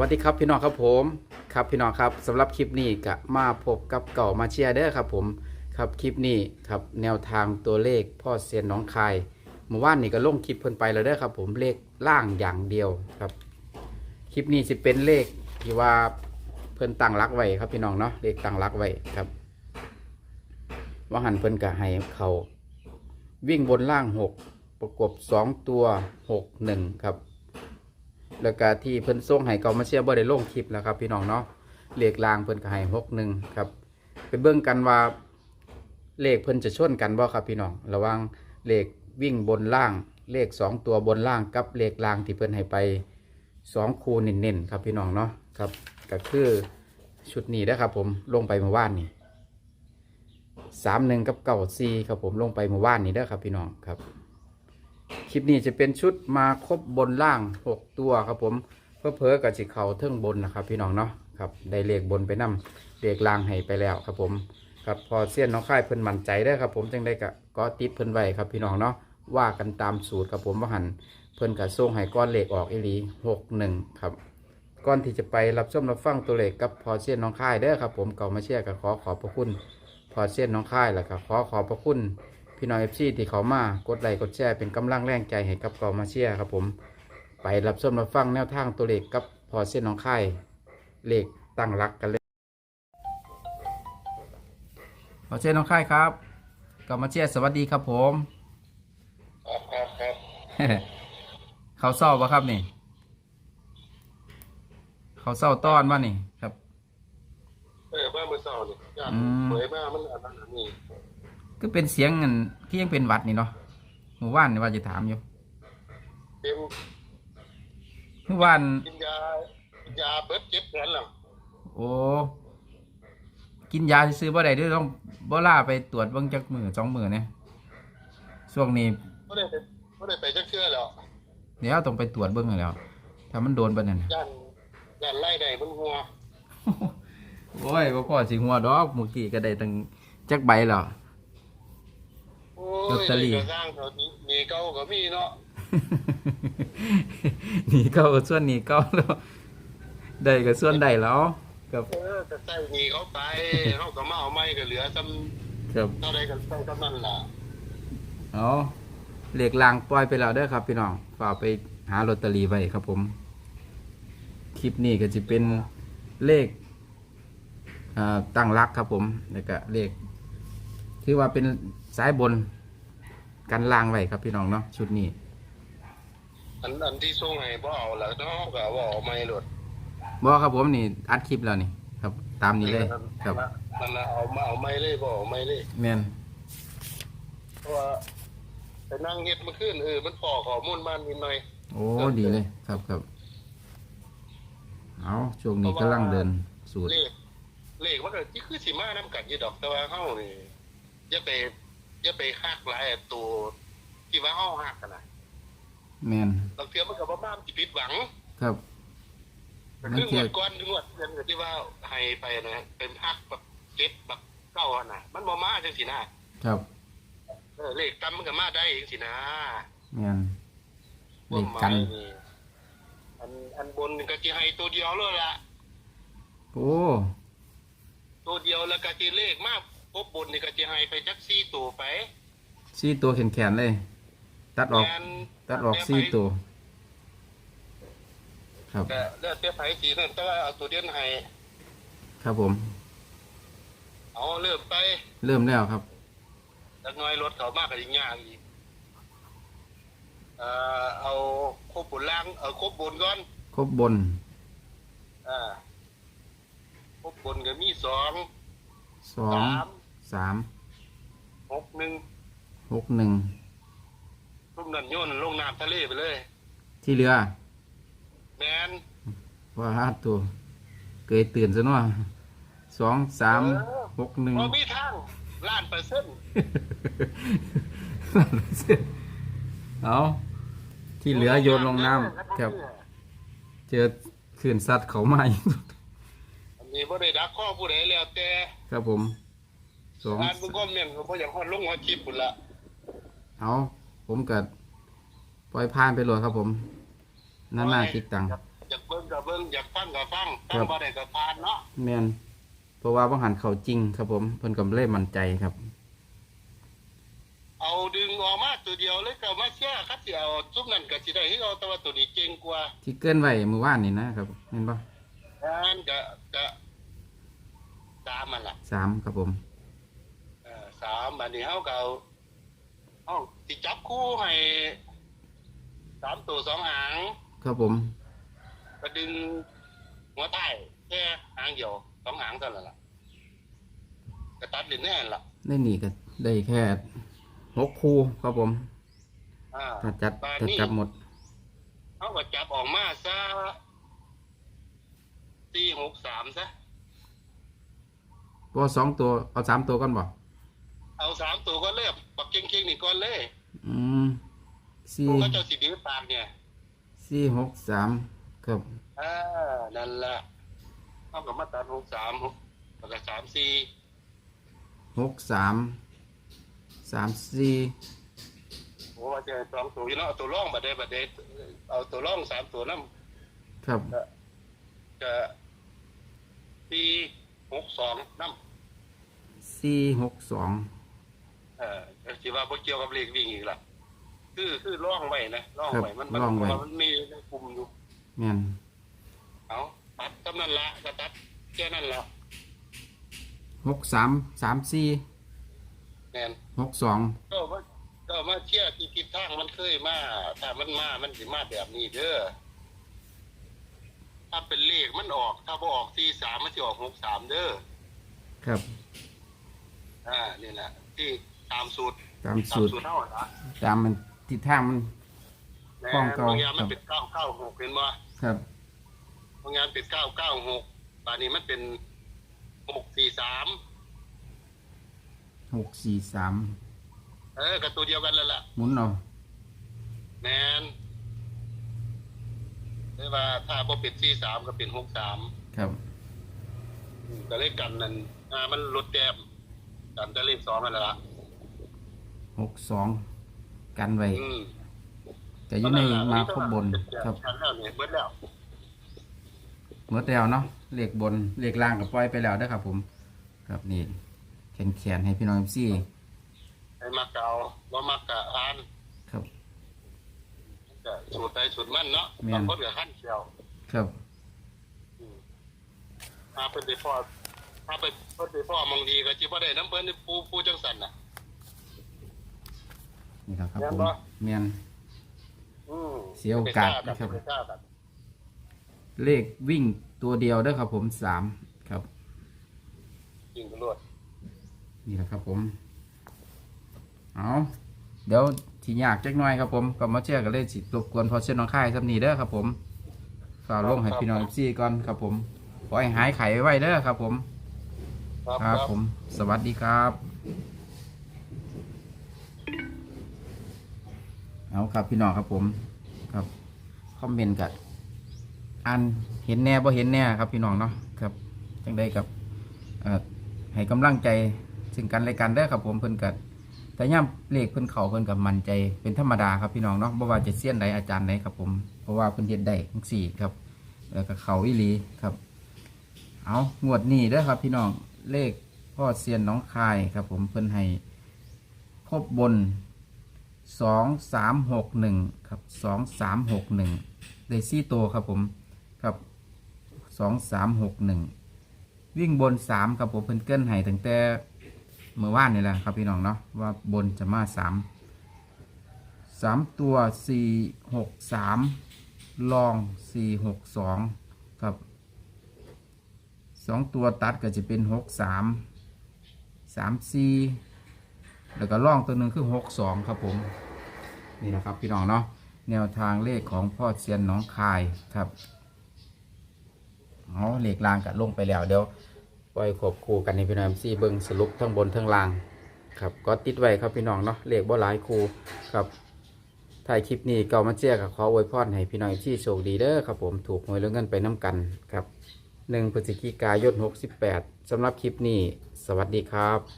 วัสดีครับพี่น้องครับผมครับพี่น้องครับสำหรับคลิปนี้ก็มาพบกับเก่ามาเชียร์เด้อครับผมครับคลิปนี้ครับแนวทางตัวเลขพ่อเซียนน้องคายเมื่อวานนี้ก็ลงคลิปเพิ่นไปแล้วเด้อครับผมเลขล่างอย่างเดียวครับ คลิปนี้สิเป็นเลขที่ว่าเพิ่นตั้งรักไว้ครับพี่น้องเนาะเลขตั้งรักไว้ครับ ว่าหันเพิ่นกะให้เขาวิ่งบนล่างหกประกบสองตัวหกหนึ่งครับ แล้วก็ที่เพิ่นส่งให้เกามาเชียร์บ่ได้ลงคลิปแล้วครับ พี่น้องเนาะเลขลางเพิ่นก็ให้หกหนึ่งครับไปเบิ่งกันว่าเลขเพิ่นจะชนกันบ่ครับพี่น้องระว่างเลขวิ่งบนล่างเลขสองตัวบนล่างกับเลขลางที่เพิ่นให้ไปสองคูเน้นๆครับพี่น้องเนาะครับก็คือชุดนี้นะครับผมลงไปเมื่อวานนี่สามหนึ่งกับเก้าซีครับผมลงไปเมื่อวานนี้เด้อครับพี่น้องครับ ลิปนี้จะเป็นชุดมาครบบนล่าง 6 ตัวครับผมเพื่อเพอกับจิเขาเทิงบนนะครับพี่น้องเนาะครับได้เลขบนไปนำเลขล่างให้ไปแล้วครับผมครับพอเสี้ยนน้องค่ายเพิ่นมั่นใจได้ครับผมจังได้กะก็ติดเพิ่นไว้ครับพี่น้องเนาะว่ากันตามสูตรครับผมว่าหันเพิ่นกับส่งให้ก้อนเหลขออกอีหลีหกหนึ่งครับก่อนที่จะไปรับชมรับฟังตัวเลขกับพอเสี้ยนน้องค่ายเด้ครับผมเก่ามาเชียร์กับขอขอบพระคุณพอเสี้ยนน้องค่ายแหล้วก็ขอขอบพระคุณ พี่น้องเอฟซีที่เขามากดไลค์กดแชร์เป็นกำลังแรงใจให้กับเกามาเชียร์ครับผม ไปรับชมรับฟังแนวทางตัวเลขกับพอเส้นน้องค่ายเลขตั้งรักกันเลยพอเส้นน้องค่ายครับเกามาเชียร์สวัสดีครับผม ครับครับครับเขาเศร้าปะครับนี่ เขาเศร้าต้อนมานี่ครับเออบ้านมือเศร้านี่ญาติอืมเผยมามันอันนั้นอันนี้ ก็เป็นเสียงเงินที่ยังเป็นหวัดนี่เนาะเมื่อวานนี่ว่าจะถามอยู่เป็นเมื่อวาน กินยากินยาเบิดเจ็บแขนหลังโอ้กินยาซื้อบ่ได้เด้วยต้องบ่ล่าไปตรวจเบิ่งจักมือสองมือเนี่ยช่วงนี้ก็ได้ไปก็ได้ไปจักเชื่อแล้วเดี๋ยวต้องไปตรวจเบิ่งให้แล้วถ้ามันโดนปานนั้นย่านย่านไล่ได้มันหัวโอ้ยบ่พอสิหัวดอกเมื่อกี้ก็ได้ตั้งจักใบแล้วโอ้ ลอตยเตอรี่ได้ก็สร้างแถวนี้มีเก่าก็มีเนาะหนีเก้าก็ส่วนหนีเก้าแล้วได้ก็ส่วนได้แล้วครับเออจะใส่หนีเขาไปเขาก็มาเอาไม้ก็เหลือซ้ครับำเท่าใดกันใส่เท่านั้นล่ะเอาเหล็กลางปล่อยไปแล้วเด้อครับ พี่น้องฝากไปหาลอตเตอรี่ไว้ครับผม คลิปนี้ก็จะเป็นเลขอ่าตั้งรักครับผมแล้วก็เลข ถือว่าเป็นสายบน กันล่างไว้ครับพี่น้องเนาะชุดนี้ อันอันที่ส่งให้บ่เอาแล้วเนาะก็บ่เอาไม้หลดบอกครับผมนี่อัดคลิปแล้วนี่ ครับ ตามนี้เลย ครับมันน่ะเอามาเอาไม้เลยบ่เอาไม้เลยแมนเพราะว่าไปนั่งเฮ็ดเมาขึ้นเออมันพอข้อมูลมันนิดหน่อย โอ้ดีเลย ครับครับเอาช่วงนี้กำลังเดินสูตรเลขเลขมันก็ที่คือสิมานํกันอยู่ดอกแต่ว่าเฮานี่อย่าไป อย่าไปฮักหลายตัวที่ว่าเฮาฮักกันน่ะแมนบางเทื่อมันก็บ่มาสิผิดหวัง ครับก็คืองวดก่อนงวดเดือนก็ที่ว่าให้ไปนะเป็นฮักแบบเจ็ดแบบเก้าอะน่ะ มันบ่มาจังซี่นะครับเออเลขตามมันก็มาได้จังซี่นะแมนเลขกันอันอันบนก็สิให้ตัวเดียวเลยล่ะโอ้ตัวเดียวแล้วก็สิเลขมาก พบบนนี่ก็สิให้ไปจักสี่ตัวไปสี่ตัวแขนๆเลย ตัดออกแม่นตัดออกสี่ตัว ครับ ก็แล้วแต่ไผสีนั่นแต่ว่าเอาตัวเดียวให้ครับผม เอาเริ่มไปเริ่มแล้วครับ จักหน่อยรถเขามากก็ยิ่งยากอีกเอ่อเอาครบบนล่างเอาครบบนก่อน ครบบนอ่าครบบนก็มีสองสองสาม สามหกหนึ่งหกหนึ่งรุ่มนั่นโยนลงน้ำทะเลไปเลย ที่เหลือแมนว่าห้าตัวเกยตื่นซะหน่อยสองสามหกหนึ่งพอมีทางล้านเปอร์เซ็นต์เอาที่เหลือโยนลงน้ำครับ เจอขื่นสัตว์เขามาอีกอันนี้บ่ได้ดักข้อผู้ใดแล้วแต่ครับผม สองงานมึงก็เมียนเขาบ่อยากฮอดลงฮอดคลิปพุ่นละเอาผมกัดปล่อยผ่านไปเลยครับผมนั่นน่าคิดตังค์อย่าอยากเบิ่งก็เบิ่งอยากฟังก็ฟังครัฟังบบ่ได้ก็ผ่านเนาะแมนเพราะว่าบ่หันเขาจริงครับผมเพิ่นก็เลยมั่นใจครับ เอาดึงออกมาตัวเดียวเลยก็มาเชื่อครับสิเอาซุปนั่นก็สิได้ให้เอาแต่ว่าตัวนี้เก่งกว่า ที่เกินไว้มื้อวานนี่นะครับเห็นบ่งานก็ก็ตามมันล่ะสามครับผมเออ สามบัดนี้เฮาก็เอาเอ้าสิจับคู่ให้สามตัวสองหาง ครับผมก็ดึงหัวใต้แค่หางเดียวสองหางเท่านั้นล่ะก็ตัดลิ้นแน่นล่ะได้นี่ก็ได้แค่หกคู่ครับผมอ่าถ้าจัดบาดถ้านี้จับหมดเขาก็จับออกมาซะสี่หกสามซะบ่สองตัวเอาสามตัวก่อนบ่ เอาสามตัวก็เลือกปักเก่งๆนี่ก่อนเลยอืมสี่ตัวก็เจ้าสีดื้อปากเนี่ยสี่หกสามครับอ่านั่นแหละเขากับมาตัดหกสามหกแล้วก็สามสี่หกสามสามสี่โอ้ว่าจะสองตัวอยู่เนาะเอาตัวร่องบัดเดบัดเดเอาตัวร่องสามตัวนั่นครับก็สี่หกสองนั่นสี่หกสอง เออสิว่าพวกเกี่ยวกับเลขวิ่งอีกล่ะ คือคือร่องไว้นะร่องไว้มันมันมันมีในกลุ่มอยู่แม่นเอาตัดกำนันละก็ตัดแค่นั้นละหกสามสามสี่แน่นหกสองก็ว่าก็มาเชื่อที่ทิศทางมันเคยมาถ้ามันมามันสิมาแบบนี้เด้อถ้าเป็นเลขมันออก ถ้าบ่ออกสี่สามมันจะออกหกสามเด้อครับ อ่านี่แหละที่ ตามสูตรตามตามสูตรสูตรเท่านะตามมันทิศทางมันแน่ป้องเก่าบางอย่างมันเป็นเก้าเก้าหกเห็นบ่ครับบางอย่างเป็นเก้าเก้าหกตอนนี้มันเป็นหกสี่สามหกสี่สามเออกับตัวเดียวกันแล้วล่ะ หมุนเอาแมนได้ว่าถ้าบ่เป็นสี่สามก็เป็นหกสามครับ ก็เลยกันนั่นอ่ามันลดแต้มกันจะเลขสองนั่นแหละละ หกสองกันไว้อืมจะอยู่ในมาครบบนครับกันแล้วเนี่ยเบิดแล้วเมื่อแล้วเนาะเลขบนเลขล่างก็ปล่อยไปแล้วเด้อครับ ผม ครับนี่แขนแขนๆให้พี่น้องซี่ให้มักเก่าว่ามักกะทานครับ ก็สูตรใดสูตรมันเนาะแม่น บางคนก็ขั้นเชียวครับอืมถ้าเป็นไปพ่อถ้าเป็นเพิ่นไปพ่อมองดีก็สิบ่ได้น้ำเพิ่นนี่ปูปูจังสันน่ะ นี่แหละครับแม่ผนมบ่เมียน อืมเสียโอกาสนะนะคครัรับบครับเลขวิ่งตัวเดียวเด้อครับผมสามครับจริงตำรวจนี่แหละครับผม เอาเดี๋ยวที่ยากจักหน่อยครับผมก็มาเชื่อกันเลยสิรบกวนพอเช่นน้องค่ายสำนีเด้อครับผมฝ่ากลงให้พี่น้องซี่ก่อนครับผมขอให้หายไข้ไว้เด้อครับผม ครับครับผม สวัสดีครับ เอาครับพี่น้องครับผมครับคอมเมนต์กับอันเห็นแน่บ่เห็นแน่ครับพี่น้องเนาะครับจังได้กับให้กำลังใจซึ่งกันและกันเด้ครับผมเพิ่นกัดแต่ย่ำเลขเพิ่นเขาเพิ่นกับมันใจเป็นธรรมดาครับพี่น้องเนาะบ่ว่าจะเสี้ยนใดอาจารย์ใดครับผมเพราะว่าเพิ่นเฮ็ดได้ทั้งสี่ครับแล้วก็เขาอีหลีครับ เอางวดนี้เด้ครับพี่น้องเลขพ่อเซียนน้องคายครับผมเพิ่นให้ครบบน สองสามหกหนึ่งครับสองสามหกหนึ่งได้ซี่ตัวครับผมครับสองสามหกหนึ่งวิ่งบนสามครับผมเพิ่นเกินให้ตั้งแต่เมื่อวานนี่แหละครับพี่น้องเนาะว่าบนจะมาสามสามตัวสี่หกสามลองสี่หกสองครับสองตัวตัดก็จะเป็นหกสามสามสี่ แล้วก็ล่องตัวหนึ่งคือหกสองครับผม นี่นะครับพี่น้องเนาะแนวทางเลขของพ่อเซียนน้องคายครับอ๋อเลขล่างก็ลงไปแล้วเดี๋ยวปล่อยขบคู่กันในพี่น้องซี่เบิงสรุปทั้งบนทั้งล่าง ครับก็ติดไว้ครับพี่น้องเนาะเลขบ่หลายคู่ครับถ่ายคลิปนี้เก่ามาเจียกับขออวยพรให้พี่น้องที่โชคดีเด้อครับผมถูกหวยแล้วเงินไปน้ำกันครับหนึ่งพฤศจิกายนหกสิบแปดสำหรับคลิปนี้ สวัสดีครับ